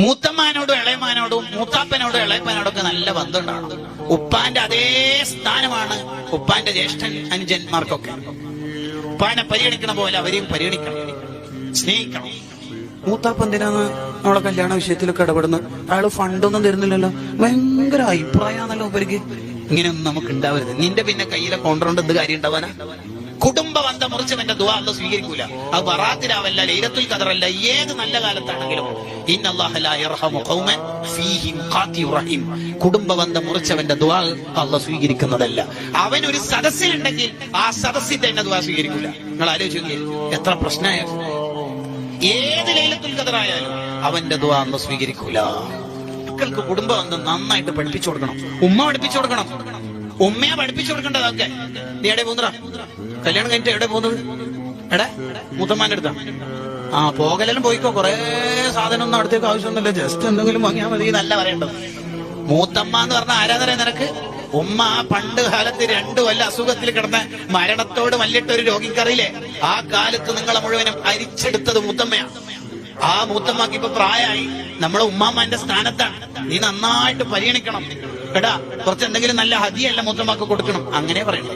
മൂത്തമ്മാനോടും ഇളയമാനോടും മൂത്താപ്പനോടും ഇളയപ്പനോടും ഒക്കെ നല്ല ബന്ധമുണ്ടാണ് ഉപ്പാന്റെ അതേ സ്ഥാനമാണ് ഉപ്പാന്റെ ജ്യേഷ്ഠൻ അനുജന്മാർക്കൊക്കെ. ഉപ്പാനെ പരിഗണിക്കണ പോലെ അവരെയും പരിഗണിക്കണം. സ്നേഹിക്കണം. മൂത്താപ്പ എന്തിനാണ് നമ്മളെ കല്യാണ വിഷയത്തിലൊക്കെ ഇടപെടുന്നത്? അയാൾ ഫണ്ടൊന്നും തരുന്നില്ലല്ലോ. ഭയങ്കര അഭിപ്രായമാണല്ലോ ഉപരിക്ക് ഇങ്ങനെയൊന്നും നമുക്ക് ഉണ്ടാവരുത്. നിന്റെ പിന്നെ കയ്യിലെ കൊണ്ടുകൊണ്ട് എന്ത് കാര്യം ഉണ്ടാവാനാ? കുടുംബ ബന്ധം മുറിച്ചവന്റെ ദുവാ അല്ല സ്വീകരിക്കൂല. അത് വറാത്തിരാവല്ല ലൈലത്തുൽ ഖദറല്ല ഏത് നല്ല കാലത്താണെങ്കിലും. കുടുംബ ബന്ധം മുറിച്ചവന്റെ ദുആ അല്ല സ്വീകരിക്കുന്നതല്ല. അവൻ ഒരു സദസ്സിലുണ്ടെങ്കിൽ ആ സദസ്സിൽ തന്നെ ദുവാ സ്വീകരിക്കൂല. നിങ്ങൾ ആലോചിക്കുക എത്ര പ്രശ്നമായ ഏത് ലൈലത്തുൽ ഖദറായാലും അവന്റെ ദുവാ അല്ല സ്വീകരിക്കൂല. മക്കൾക്ക് കുടുംബ ബന്ധം നന്നായിട്ട് പഠിപ്പിച്ചു കൊടുക്കണം. ഉമ്മ പഠിപ്പിച്ചു കൊടുക്കണം. ഉമ്മയെ പഠിപ്പിച്ചു കൊടുക്കേണ്ടതൊക്കെ നീ എവിടെ പോകുന്നടാ? കല്യാണം കഴിഞ്ഞിട്ട് എവിടെ പോകുന്നത്? എടാ മുത്തമ്മാന്റെ അടുത്താ. ആ പോകലെല്ലാം പോയിക്കോ. കൊറേ സാധനം ഒന്നും അടുത്തേക്ക് ആവശ്യമൊന്നുമില്ല. ജസ്റ്റ് എന്തെങ്കിലും വാങ്ങിയാൽ മതി നല്ല പറയേണ്ടത്. മൂത്തമ്മ എന്ന് പറഞ്ഞ ആരാധന നിനക്ക്? ഉമ്മ പണ്ട് കാലത്ത് രണ്ടു വല്ല അസുഖത്തിൽ കിടന്ന മരണത്തോട് മല്ലിട്ട ഒരു രോഗിക്കറിയില്ലേ? ആ കാലത്ത് നിങ്ങളെ മുഴുവനും അരിച്ചെടുത്തത് മൂത്തമ്മയാണ് ആ മൂത്തമ്മക്ക് ഇപ്പൊ പ്രായമായി. നമ്മളെ ഉമ്മാമ്മന്റെ സ്ഥാനത്താണ്. നീ നന്നായിട്ട് പരിഗണിക്കണം. എടാ കുറച്ച് എന്തെങ്കിലും നല്ല ഹതിയല്ല മൂത്തമ്മക്ക് കൊടുക്കണം. അങ്ങനെ പറയണേ